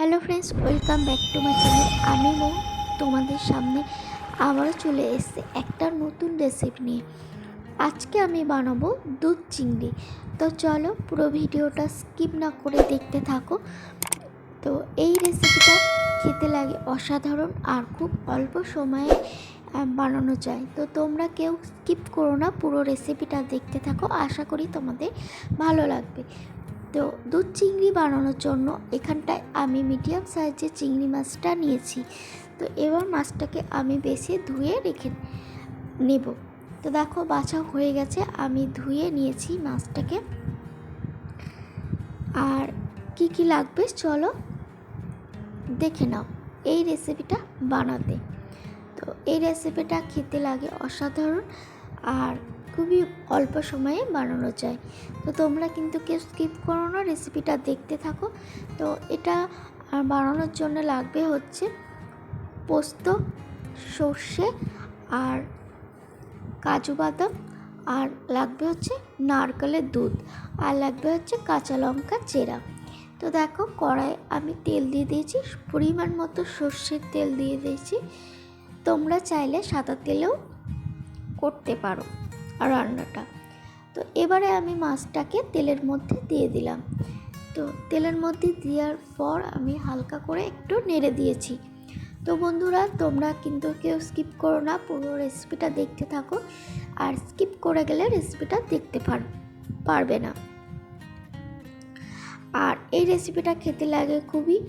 Hello friends welcome back to my channel আমি মো, তোমাদের সামনে আবারও চলে এসেছে একটা নতুন রেসিপি নিয়ে। আজকে আমি বানাবো দুধ চিংড়ি। তো চলো পুরো ভিডিওটা স্কিপ না করে দেখতে থাকো। তো এই রেসিপিটা খেতে লাগে অসাধারণ আর খুব অল্প সময়ে বানানো যায়। তো তোমরা কেউ স্কিপ করো না, পুরো রেসিপিটা দেখতে থাকো। আশা করি তোমাদের ভালো লাগবে। তো দুধ চিংড়ি বানানোর জন্য এখানটায় আমি মিডিয়াম সাইজের চিংড়ি মাছটা নিয়েছি। তো এবার মাছটাকে আমি বেশি ধুয়ে রেখে নেব। তো দেখো বাছা হয়ে গেছে, আমি ধুয়ে নিয়েছি মাছটাকে। আর কি কি লাগবে চলো দেখে নাও এই রেসিপিটা বানাতে। তো এই রেসিপিটা খেতে লাগে অসাধারণ। আর খুবই অল্প সময়ে বানানো যায়। তো তোমরা কিন্তু কেউ স্কিপ করো না রেসিপিটা দেখতে থাকো। তো এটা আর বানানোর জন্য লাগবে হচ্ছে পোস্ত, সর্ষে আর কাজু বাদাম আর লাগবে হচ্ছে নারকেলের দুধ আর লাগবে হচ্ছে কাঁচা লঙ্কা চেরা। তো দেখো কড়াই আমি তেল দিয়ে দিয়েছি, পরিমাণ মতো সর্ষের তেল দিয়ে দিয়েছি। তোমরা চাইলে সাদা তেলেও করতে পারো। রান্নাটা তো এবারে আমি মাছটাকে তেলের মধ্যে দিয়ে দিলাম। তো তেলের মধ্যে দেওয়ার পর আমি হালকা করে একটু নেড়ে দিয়েছি। তো বন্ধুরা, তোমরা কিন্তু কেউ স্কিপ করো না, পুরো রেসিপিটা দেখতে থাকো। আর স্কিপ করে গেলে রেসিপিটা দেখতে পার, পারবে না। আর এই রেসিপিটা খেতে লাগে খুবই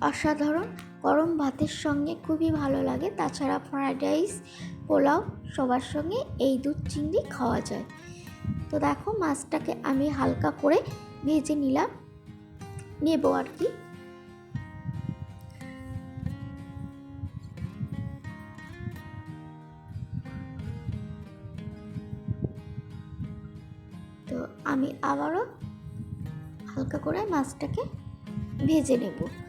অসাধারণ। গরম ভাতের সঙ্গে খুবই ভালো লাগে। তাছাড়া ফ্রায়েড রাইস পোলাও সবার সঙ্গে এই দুধ চিংড়ি খাওয়া যায়। তো দেখো মাছটাকে আমি হালকা করে ভেজে নিলাম। নেব আর কি। তো আমি আবারও হালকা করে মাছটাকে ভেজে নেব।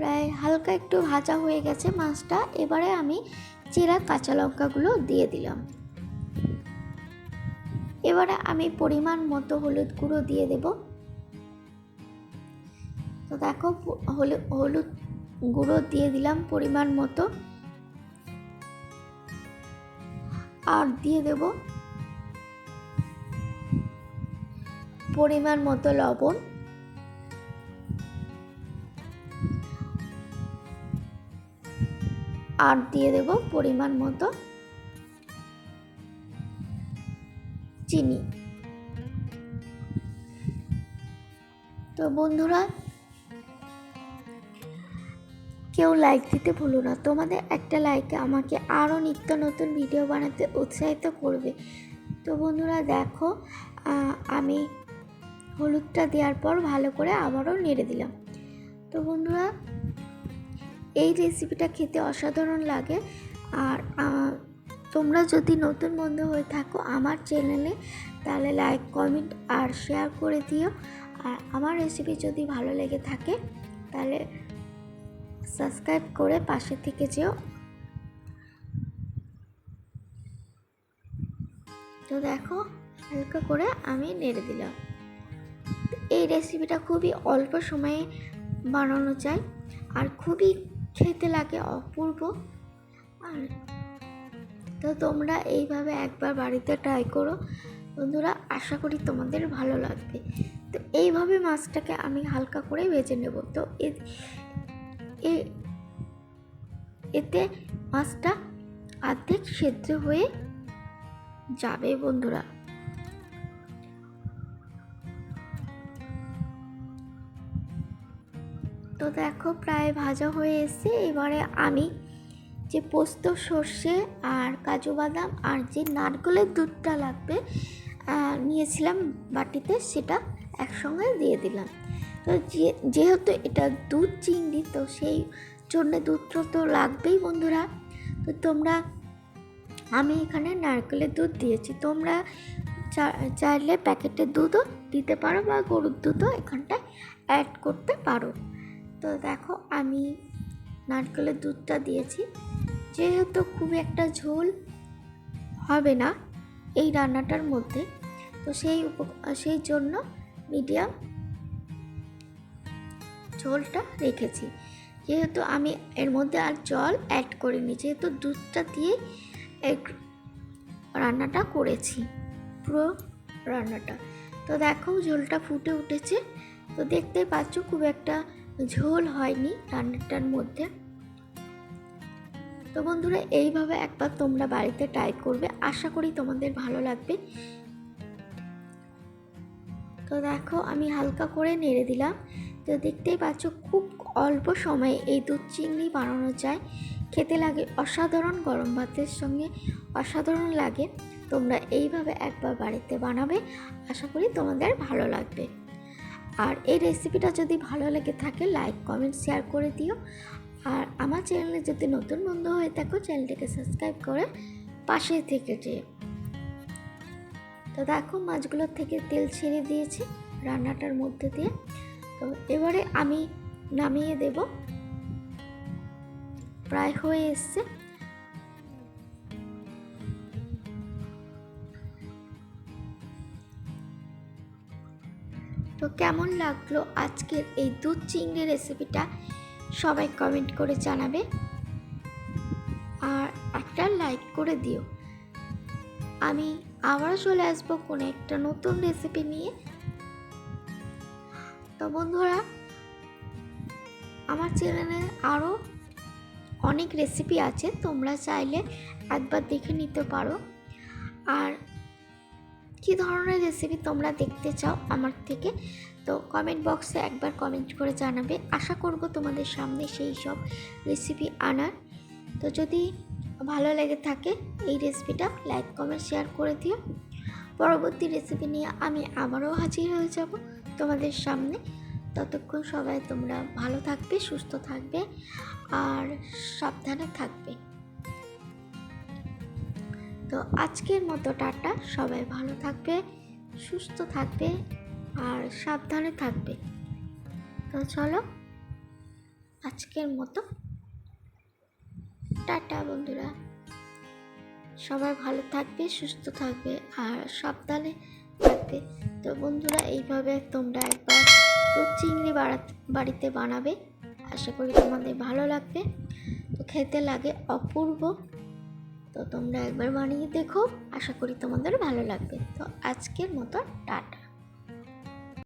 প্রায় হালকা একটু ভাজা হয়ে গেছে মাছটা। এবারে আমি চেরা কাঁচা লঙ্কাগুলো দিয়ে দিলাম। এবারে আমি পরিমাণ মতো হলুদ গুঁড়ো দিয়ে দেব। তো দেখো হলুদ গুঁড়ো দিয়ে দিলাম পরিমাণ মতো। আর দিয়ে দেব পরিমাণ মতো লবণ। আর দিয়ে দেব পরিমাণ মতো চিনি। তো বন্ধুরা, কেউ লাইক দিতে ভুলো না। তোমাদের একটা লাইকে আমাকে আরও নিত্য নতুন ভিডিও বানাতে উৎসাহিত করবে। তো বন্ধুরা, দেখো আমি হলুদটা দেওয়ার পর ভালো করে আবারও নেড়ে দিলাম। তো বন্ধুরা এই রেসিপিটা খেতে অসাধারণ লাগে। আর তোমরা যদি নতুন বন্ধু হয়ে থাকো আমার চ্যানেলে, তাহলে লাইক কমেন্ট আর শেয়ার করে দিও। আর আমার রেসিপি যদি ভালো লেগে থাকে, তাহলে সাবস্ক্রাইব করে পাশে থেকে যেও। তো দেখো, হালকা করে আমি নেড়ে দিলাম। এই রেসিপিটা খুবই অল্প সময়ে বানানো যায়, আর খুবই খেতে লাগে অপূর্ব। আর তো তোমরা এইভাবে একবার বাড়িতে ট্রাই করো। বন্ধুরা, আশা করি তোমাদের ভালো লাগবে। তো এইভাবে মাছটাকে আমি হালকা করে ভেজে নেব। তো এতে মাছটা অর্ধেক সেদ্ধ হয়ে যাবে বন্ধুরা। তো দেখো প্রায় ভাজা হয়ে এসছে। এবারে আমি যে পোস্ত, সর্ষে আর কাজু বাদাম আর যে নারকেলের দুধটা লাগবে নিয়েছিলাম বাটিতে, সেটা একসঙ্গে দিয়ে দিলাম। তো যেহেতু এটা দুধ চিংড়ি, তো সেই জন্য দুধটা তো লাগবেই বন্ধুরা। তো তোমরা, আমি এখানে নারকেলের দুধ দিয়েছি। তোমরা চাইলে প্যাকেটের দুধও দিতে পারো বা গরুর দুধও এখানটায় অ্যাড করতে পারো। তো দেখো, আমি নারকেলের দুধটা দিয়েছি। যেহেতু খুব একটা ঝোল হবে না এই রান্নাটার মধ্যে, তো সেই উপ সেই জন্য মিডিয়াম ঝোলটা রেখেছি। যেহেতু আমি এর মধ্যে আর জল অ্যাড করিনি, যেহেতু দুধটা দিয়ে এক রান্নাটা করেছি, পুরো রান্নাটা। তো দেখো, ঝোলটা ফুটে উঠেছে। তো দেখতেই পাচ্ছ, খুব একটা ঝোল হয়নি রান্নাটার মধ্যে। তো বন্ধুরা, এইভাবে একবার তোমরা বাড়িতে ট্রাই করবে। আশা করি তোমাদের ভালো লাগবে। তো দেখো, আমি হালকা করে নেড়ে দিলাম। তো দেখতেই পাচ্ছ, খুব অল্প সময়ে এই দুধ চিংড়ি বানানো যায়। খেতে লাগে অসাধারণ গরম ভাতের সঙ্গে, অসাধারণ লাগে। তোমরা এইভাবে একবার বাড়িতে বানাবে। আশা করি তোমাদের ভালো লাগবে। আর এই রেসিপিটা যদি ভালো লেগে থাকে লাইক কমেন্ট শেয়ার করে দিও। আর আমার চ্যানেলে যদি নতুন বন্ধু হয়ে থাকো চ্যানেলটিকে সাবস্ক্রাইব করে পাশে থেকে যেও। তো দেখো মাছগুলোর থেকে তেল ছেড়ে দিয়েছি রান্নাটার মধ্যে দিয়ে। তো এবারে আমি নামিয়ে দেব। প্রায় হয়ে এসছে। তো কেমন লাগল আজকের এই দুধ চিংড়ি রেসিপিটা সবাই কমেন্ট করে জানাবে। আর একটা লাইক করে দিও। আমি আবারও চলে আসব কোনো একটা নতুন রেসিপি নিয়ে। তো বন্ধুরা, আমার চ্যানেলে আরও অনেক রেসিপি আছে, তোমরা চাইলে একবার দেখে নিতে পারো। আর কী ধরনের রেসিপি তোমরা দেখতে চাও আমার থেকে? তো কমেন্ট বক্সে একবার কমেন্ট করে জানাবে। আশা করব তোমাদের সামনে সেই সব রেসিপি আনার। তো যদি ভালো লেগে থাকে এই রেসিপিটা লাইক কমেন্ট শেয়ার করে দিও। পরবর্তী রেসিপি নিয়ে আমি আবারও হাজির হয়ে যাব তোমাদের সামনে। ততক্ষণ সবাই তোমরা ভালো থাকবে, সুস্থ থাকবে, আর সাবধানে থাকবে। তো আজকের মতো টাটা। সবাই ভালো থাকবে, সুস্থ থাকবে আর সাবধানে থাকবে। তো চলো, আজকের মতো। টাটা বন্ধুরা। সবাই ভালো থাকবে, সুস্থ থাকবে আর সাবধানে থাকবে। তো বন্ধুরা, এইভাবে তোমরা একবার চিংড়ি বাড়িতে বানাবে। আশা করি তোমাদের ভালো লাগবে। তো খেতে লাগে অপূর্ব তো তোমরা একবার বানিয়ে দেখো। আশা করি তোমাদের ভালো লাগবে। তো আজকের মতো টাটা।